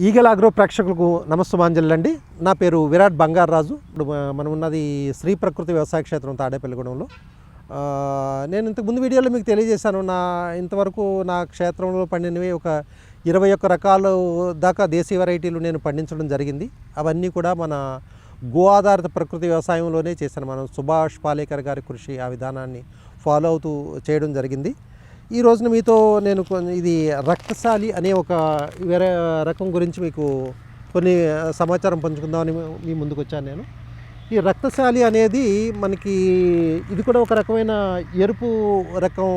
Eagle agro ప్రేక్షకులకు నమస్తమాంజలి అండి నా పేరు విరాట్ బంగారరాజు. ఇప్పుడు మనం ఉన్నది శ్రీ ప్రకృతి వ్యవసాయ క్షేత్రం తాడేపల్లిగూడెంలో. నేను ఇంతకు ముందు వీడియోలో మీకు తెలియజేశాను. నా ఇంతవరకు నా క్షేత్రంలో పండినవి ఒక ఇరవై ఒక్క రకాలు దాకా దేశీయ వెరైటీలు నేను పండించడం జరిగింది. అవన్నీ కూడా మన గో ఆధారిత ప్రకృతి వ్యవసాయంలోనే చేశాను. మనం సుభాష్ పాలేకర్ గారి కృషి ఆ విధానాన్ని ఫాలో అవుతూ చేయడం జరిగింది. ఈ రోజున మీతో నేను కొన్ని ఇది రక్తశాలి అనే ఒక వేరే రకం గురించి మీకు కొన్ని సమాచారం పంచుకుందామని మీ ముందుకు వచ్చాను నేను. ఈ రక్తశాలి అనేది మనకి ఇది కూడా ఒక రకమైన ఎరుపు రకం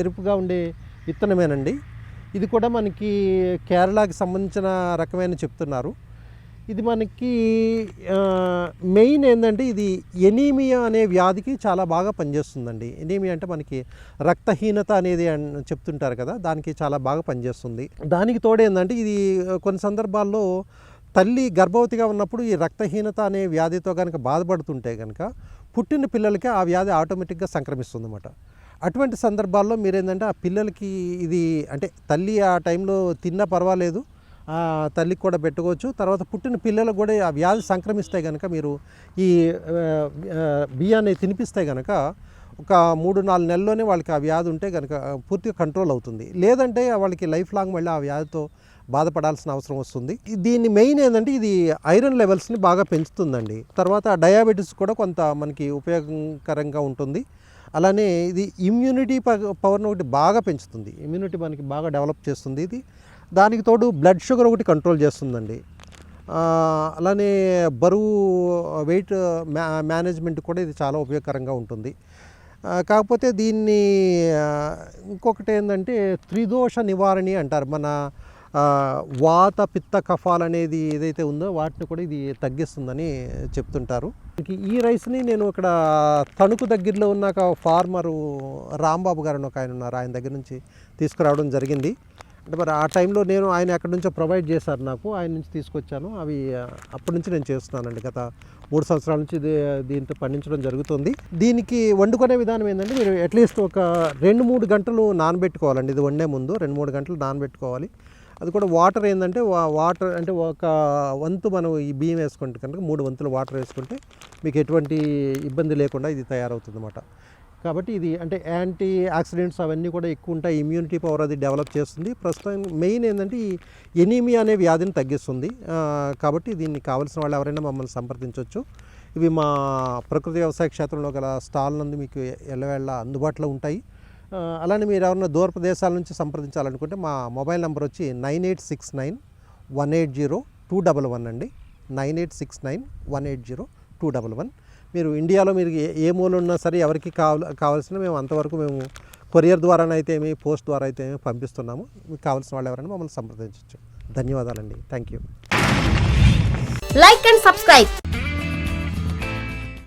ఎరుపుగా ఉండే విత్తనమేనండి. ఇది కూడా మనకి కేరళకి సంబంధించిన రకమైన చెప్తున్నారు. ఇది మనకి మెయిన్ ఏంటంటే ఇది ఎనీమియా అనే వ్యాధికి చాలా బాగా పనిచేస్తుందండి. ఎనీమియా అంటే మనకి రక్తహీనత అనేది చెప్తుంటారు కదా దానికి చాలా బాగా పనిచేస్తుంది. దానికి తోడు ఏంటంటే ఇది కొన్ని సందర్భాల్లో తల్లి గర్భవతిగా ఉన్నప్పుడు ఈ రక్తహీనత అనే వ్యాధితో కనుక బాధపడుతుంటే కనుక పుట్టిన పిల్లలకి ఆ వ్యాధి ఆటోమేటిక్గా సంక్రమిస్తుంది అన్నమాట అటువంటి సందర్భాల్లో మీరేంటంటే ఆ పిల్లలకి ఇది అంటే తల్లి ఆ టైంలో తిన్నా పర్వాలేదు తల్లికి కూడా పెట్టుకోవచ్చు. తర్వాత పుట్టిన పిల్లలకు కూడా ఆ వ్యాధి సంక్రమిస్తే కనుక మీరు ఈ బియ్యాన్ని తినిపిస్తే కనుక ఒక మూడు నాలుగు నెలల్లోనే వాళ్ళకి ఆ వ్యాధి ఉంటే కనుక పూర్తిగా కంట్రోల్ అవుతుంది. లేదంటే వాళ్ళకి లైఫ్ లాంగ్ మళ్ళీ ఆ వ్యాధితో బాధపడాల్సిన అవసరం వస్తుంది. దీన్ని దీని మెయిన్ ఏంటంటే ఇది ఐరన్ లెవెల్స్ని బాగా పెంచుతుందండి. తర్వాత డయాబెటీస్ కూడా కొంత మనకి ఉపయోగకరంగా ఉంటుంది. అలానే ఇది ఇమ్యూనిటీ పవర్ని ఒకటి బాగా పెంచుతుంది. ఇమ్యూనిటీ మనకి బాగా డెవలప్ చేస్తుంది. ఇది దానికి తోడు బ్లడ్ షుగర్ ఒకటి కంట్రోల్ చేస్తుందండి. అలానే బరువు వెయిట్ మ్యా మేనేజ్మెంట్ కూడా ఇది చాలా ఉపయోగకరంగా ఉంటుంది. కాకపోతే దీన్ని ఇంకొకటి ఏంటంటే త్రిదోష నివారణి అంటారు. మన వాత పిత్త కఫాలు అనేది ఏదైతే ఉందో వాటిని కూడా ఇది తగ్గిస్తుందని చెప్తుంటారు. ఈ రైస్ని నేను ఇక్కడ తణుకు దగ్గరలో ఉన్న ఒక ఫార్మరు రాంబాబు గారు ఒక ఆయన ఉన్నారు. ఆయన దగ్గర నుంచి తీసుకురావడం జరిగింది. అంటే మరి ఆ టైంలో నేను ఆయన ఎక్కడి నుంచో ప్రొవైడ్ చేశారు నాకు ఆయన నుంచి తీసుకొచ్చాను. అవి అప్పటి నుంచి నేను చేస్తున్నానండి. గత మూడు సంవత్సరాల నుంచి దీంతో పండించడం జరుగుతుంది. దీనికి వండుకునే విధానం ఏంటంటే మీరు అట్లీస్ట్ ఒక రెండు మూడు గంటలు నానబెట్టుకోవాలండి. ఇది వండే ముందు రెండు మూడు గంటలు నానబెట్టుకోవాలి. అది కూడా వాటర్ ఏంటంటే వా- వాటర్ అంటే ఒక వంతు మనం ఈ బియ్యం వేసుకుంటే కనుక మూడు వంతులు వాటర్ వేసుకుంటే మీకు ఎటువంటి ఇబ్బంది లేకుండా ఇది తయారవుతుంది అన్నమాట కాబట్టి ఇది అంటే యాంటీ ఆక్సిడెంట్స్ అవన్నీ కూడా ఎక్కువ ఉంటాయి. ఇమ్యూనిటీ పవర్ అది డెవలప్ చేస్తుంది. ప్రస్తుతం మెయిన్ ఏంటంటే ఈ ఎనీమియా అనే వ్యాధిని తగ్గిస్తుంది. కాబట్టి దీన్ని కావాల్సిన వాళ్ళు ఎవరైనా మమ్మల్ని సంప్రదించవచ్చు ఇవి మా ప్రకృతి వ్యవసాయ క్షేత్రంలో గల స్టాల్ నందు మీకు ఎల్లవేళ్ళ అందుబాటులో ఉంటాయి. అలానే మీరు ఎవరైనా దూర ప్రదేశాల నుంచి సంప్రదించాలనుకుంటే మా మొబైల్ నెంబర్ వచ్చి nine eight six nine one eight zero two double one అండి. Nine eight six nine one eight zero two double one. మీరు ఇండియాలో మీరు ఏ మూల ఉన్నా సరే ఎవరికి కావాల కావాల్సిన మేము అంతవరకు మేము కొరియర్ ద్వారానైతే ఏమి పోస్ట్ ద్వారా అయితే ఏమి పంపిస్తున్నాము. మీకు కావాల్సిన వాళ్ళు ఎవరైనా మమ్మల్ని సంప్రదించవచ్చు. ధన్యవాదాలండి. Thank you like and subscribe